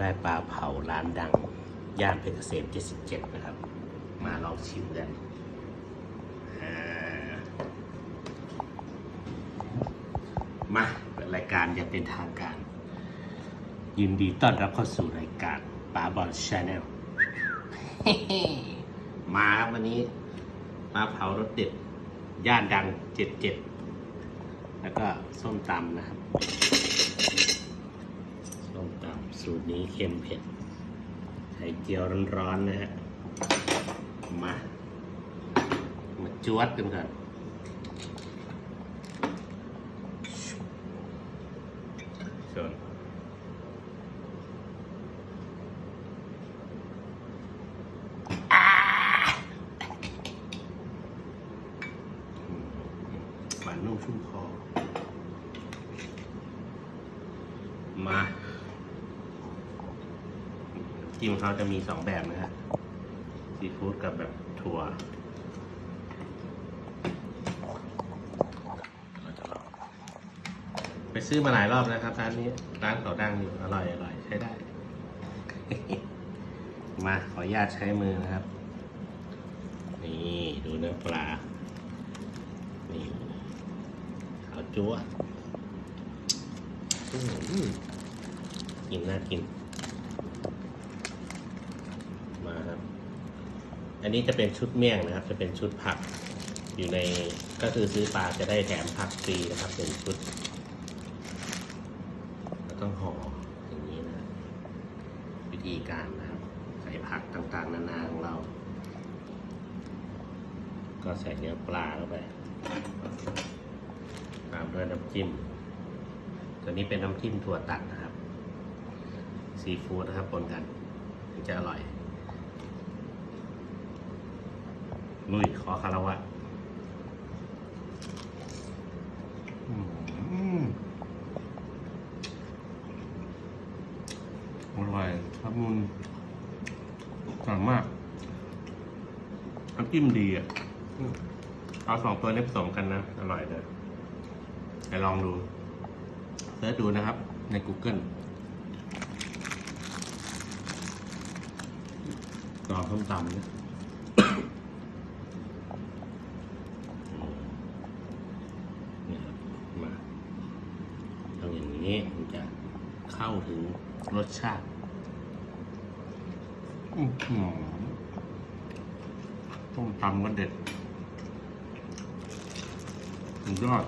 ได้ปลาเผาร้านดัง ย่านเพชรเกษม 77 นะครับ มาลองชิมกันมาเปิดรายการอย่างเป็นทางการ ยินดีต้อนรับเข้าสู่รายการปลาบอลชาแนลมาครับวันนี้ปลาเผารสเด็ด ย่านดัง 77 แล้วก็ส้มตำนะครับ สูตรนี้เค็มเผ็ดไข่เจียวร้อนๆนะฮะ มา มาจวดกันก่อนส่วนอ่าอืมหวานนุ่มชุ่มคอ มา จิ้มเขาจะมีสองแบบนะฮะซีฟู้ดกับแบบถั่วเราจะลองไปซื้อมาหลายรอบนะครับร้านนี้ร้านเขาดังอยู่อร่อยอร่อยใช้ได้ มาขออนุญาตใช้มือนะครับ นี่ดูเนื้อปลา นี่ขาวจั๊วอื้อหือกินน่ากิน มาครับ อันนี้จะเป็นชุดเมี่ยงนะครับ จะเป็นชุดผักอยู่ในก็คือซื้อปลาจะได้แถมผักฟรีนะครับเป็นชุดแล้วต้องห่ออย่างนี้นะวิธีการนะครับ ใส่ผักต่างๆ นานาของเรา ก็ใส่เนื้อปลาเข้าไปตามด้วยน้ำจิ้มตัวนี้เป็นน้ำจิ้มถั่วตัดนะครับ ซีฟู้ดนะครับปนกันถึงจะอร่อย ลุยขอคารวะอืมอร่อยครับมุนสามารถน้ำจิ้มดีอะอืมเอาสองตัวนี้ผสมกันนะ อร่อยเลยไปลองดูเสิร์ชดูนะครับ ใน Google ต่อส้มตำนะนี่ครับมาทำอย่าง นี้มันจะเข้าถึงรสชาติอื้อหือต้มตำก็เด็ดสุดยอด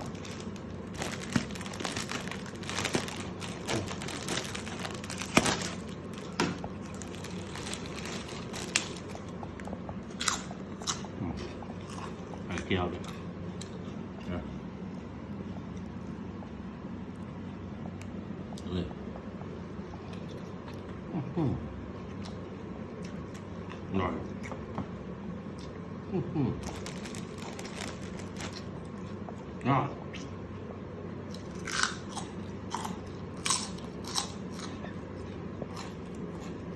เจียวดินะ เลยอื้อหืออร่อยอื้อหือยอด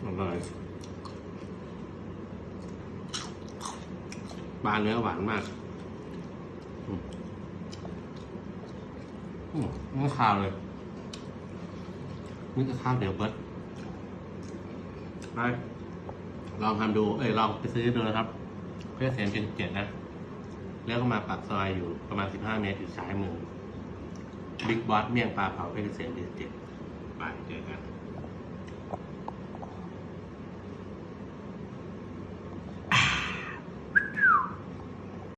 อร่อยปลาเนื้อหวานมากอืมอืมไม่คาวเลย นี่ก็ข้าวเดี๋ยวเบิร์ดไปลองทำดู เอ้ยลองไปซื้อดูนะครับ เพื่อเสียงเป็นเจ็ดนะ แล้วก็มาปากซอยอยู่ประมาณ15เมตรอยู่ซ้ายมือบิ๊กบอสเมี่ยงปลาเผาเพชรเกษมเป็นเจ็ด